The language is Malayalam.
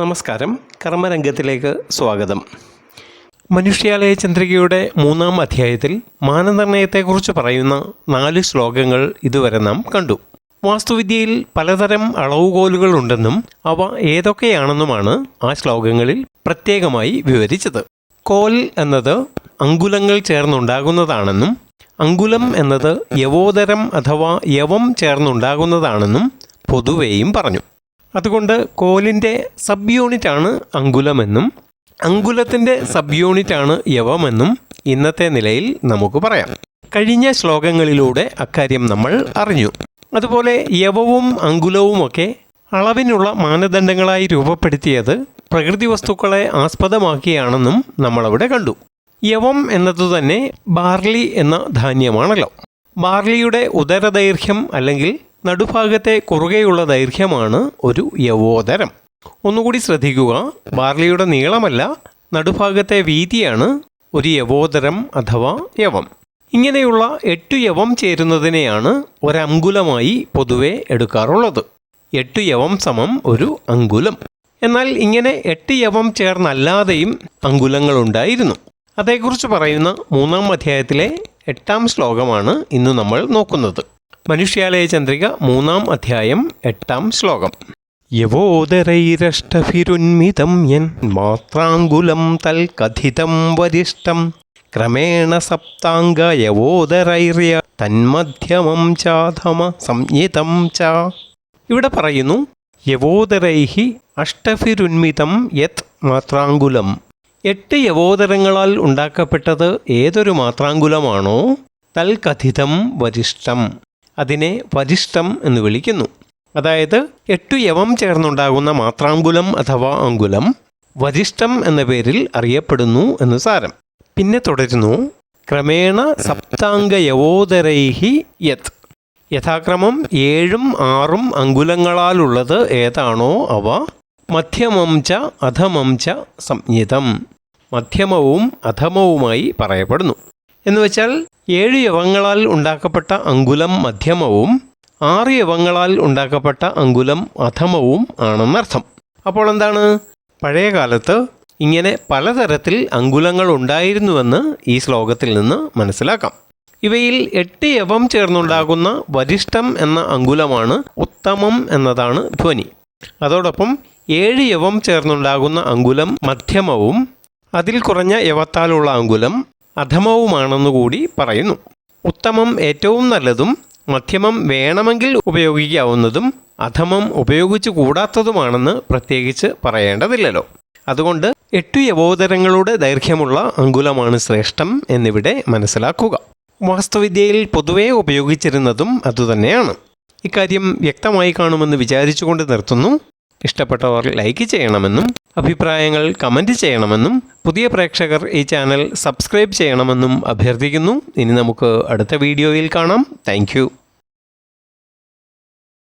നമസ്കാരം. കർമ്മരംഗത്തിലേക്ക് സ്വാഗതം. മനുഷ്യാലയ ചന്ദ്രികയുടെ മൂന്നാം അധ്യായത്തിൽ മാനനിർണയത്തെക്കുറിച്ച് പറയുന്ന നാല് ശ്ലോകങ്ങൾ ഇതുവരെ നാം കണ്ടു. വാസ്തുവിദ്യയിൽ പലതരം അളവുകോലുകൾ ഉണ്ടെന്നും അവ ഏതൊക്കെയാണെന്നുമാണ് ആ ശ്ലോകങ്ങളിൽ പ്രത്യേകമായി വിവരിച്ചത്. കോൽ എന്നത് അങ്കുലങ്ങൾ ചേർന്നുണ്ടാകുന്നതാണെന്നും അങ്കുലം എന്നത് യവോദരം അഥവാ യവം ചേർന്നുണ്ടാകുന്നതാണെന്നും പൊതുവേയും പറഞ്ഞു. അതുകൊണ്ട് കോലിന്റെ സബ് യൂണിറ്റാണ് അങ്കുലമെന്നും അങ്കുലത്തിന്റെ സബ് യൂണിറ്റാണ് യവമെന്നും ഇന്നത്തെ നിലയിൽ നമുക്ക് പറയാം. കഴിഞ്ഞ ശ്ലോകങ്ങളിലൂടെ അക്കാര്യം നമ്മൾ അറിഞ്ഞു. അതുപോലെ യവവും അങ്കുലവുമൊക്കെ അളവിനുള്ള മാനദണ്ഡങ്ങളായി രൂപപ്പെടുത്തിയത് പ്രകൃതി വസ്തുക്കളെ ആസ്പദമാക്കിയാണെന്നും നമ്മളവിടെ കണ്ടു. യവം എന്നതു തന്നെ ബാർലി എന്ന ധാന്യമാണല്ലോ. ബാർലിയുടെ ഉദരദൈർഘ്യം അല്ലെങ്കിൽ നടുഭാഗത്തെ കുറുകെയുള്ള ദൈർഘ്യമാണ് ഒരു യവോദരം. ഒന്നുകൂടി ശ്രദ്ധിക്കുക ബാർലിയുടെ നീളമല്ല നടുഭാഗത്തെ വീതിയാണ് ഒരു യവോദരം അഥവാ യവം. ഇങ്ങനെയുള്ള എട്ടു യവം ചേരുന്നതിനെയാണ് ഒരങ്കുലമായി പൊതുവെ എടുക്കാറുള്ളത്. എട്ടു യവം സമം ഒരു അങ്കുലം. എന്നാൽ ഇങ്ങനെ എട്ട് യവം ചേർന്നല്ലാതെയും അങ്കുലങ്ങളുണ്ടായിരുന്നു. അതേക്കുറിച്ച് പറയുന്ന മൂന്നാം അധ്യായത്തിലെ എട്ടാം ശ്ലോകമാണ് ഇന്ന് നമ്മൾ നോക്കുന്നത്. മനുഷ്യാലയ ചന്ദ്രിക മൂന്നാം അധ്യായം എട്ടാം ശ്ലോകം. യവോദരൈരഷ്ടഭിരുന്മിതം യൻ മാത്രാങ്കുലം തൽകഥിതം വരിഷ്ടം. ക്രമേണ സപ്താംഗ യവോദരൈര്യ തന്മധ്യമം ചാധമ സംയുതം ച. ഇവിടെ പറയുന്നു യവോദരൈഹി അഷ്ടഫിരുന്മിതം യത് മാത്രാങ്കുലം. എട്ട് യവോദരങ്ങളാൽ ഉണ്ടാക്കപ്പെട്ടത് ഏതൊരു മാത്രാങ്കുലമാണോ? തൽകഥിതം വരിഷ്ടം. അതിനെ വരിഷ്ടം എന്ന് വിളിക്കുന്നു. അതായത് എട്ടു യവം ചേർന്നുണ്ടാകുന്ന മാത്രാങ്കുലം അഥവാ അങ്കുലം വരിഷ്ടം എന്ന പേരിൽ അറിയപ്പെടുന്നു എന്ന് സാരം. പിന്നെ തുടരുന്നു ക്രമേണ സപ്താംഗയവോദരൈഹി യത്. യഥാക്രമം ഏഴും ആറും അങ്കുലങ്ങളാലുള്ളത് ഏതാണോ അവ? മധ്യമം ച അധമം ച സംജ്ഞിതം മധ്യമവും അധമവുമായി പറയപ്പെടുന്നു. എന്നുവെച്ചാൽ ഏഴ് യവങ്ങളാൽ ഉണ്ടാക്കപ്പെട്ട അങ്കുലം മധ്യമവും ആറ് യവങ്ങളാൽ ഉണ്ടാക്കപ്പെട്ട അങ്കുലം അധമവും ആണെന്നർത്ഥം. അപ്പോൾ എന്താണ്? പഴയ കാലത്ത് ഇങ്ങനെ പലതരത്തിൽ അങ്കുലങ്ങൾ ഉണ്ടായിരുന്നുവെന്ന് ഈ ശ്ലോകത്തിൽ നിന്ന് മനസ്സിലാക്കാം. ഇവയിൽ എട്ട് യവം ചേർന്നുണ്ടാകുന്ന വരിഷ്ഠം എന്ന അങ്കുലമാണ് ഉത്തമം എന്നതാണ് ധ്വനി. അതോടൊപ്പം ഏഴ് യവം ചേർന്നുണ്ടാകുന്ന അങ്കുലം മധ്യമവും അതിൽ കുറഞ്ഞ യവത്താലുള്ള അങ്കുലം അധമവുമാണെന്നുകൂടി പറയുന്നു. ഉത്തമം ഏറ്റവും നല്ലതും മധ്യമം വേണമെങ്കിൽ ഉപയോഗിക്കാവുന്നതും അധമം ഉപയോഗിച്ചു കൂടാത്തതുമാണെന്ന് പ്രത്യേകിച്ച് പറയേണ്ടതില്ലല്ലോ. അതുകൊണ്ട് എട്ടു യവോദരങ്ങളുടെ ദൈർഘ്യമുള്ള അങ്കുലമാണ് ശ്രേഷ്ഠം എന്നിവിടെ മനസ്സിലാക്കുക. വാസ്തുവിദ്യയിൽ പൊതുവെ ഉപയോഗിച്ചിരുന്നതും അതുതന്നെയാണ്. ഇക്കാര്യം വ്യക്തമായി കാണുമെന്ന് വിചാരിച്ചുകൊണ്ട് നിർത്തുന്നു. ഇഷ്ടപ്പെട്ടവർ ലൈക്ക് ചെയ്യണമെന്നും അഭിപ്രായങ്ങൾ കമന്റ് ചെയ്യണമെന്നും പുതിയ പ്രേക്ഷകർ ഈ ചാനൽ സബ്സ്ക്രൈബ് ചെയ്യണമെന്നും അഭ്യർത്ഥിക്കുന്നു. ഇനി നമുക്ക് അടുത്ത വീഡിയോയിൽ കാണാം. താങ്ക്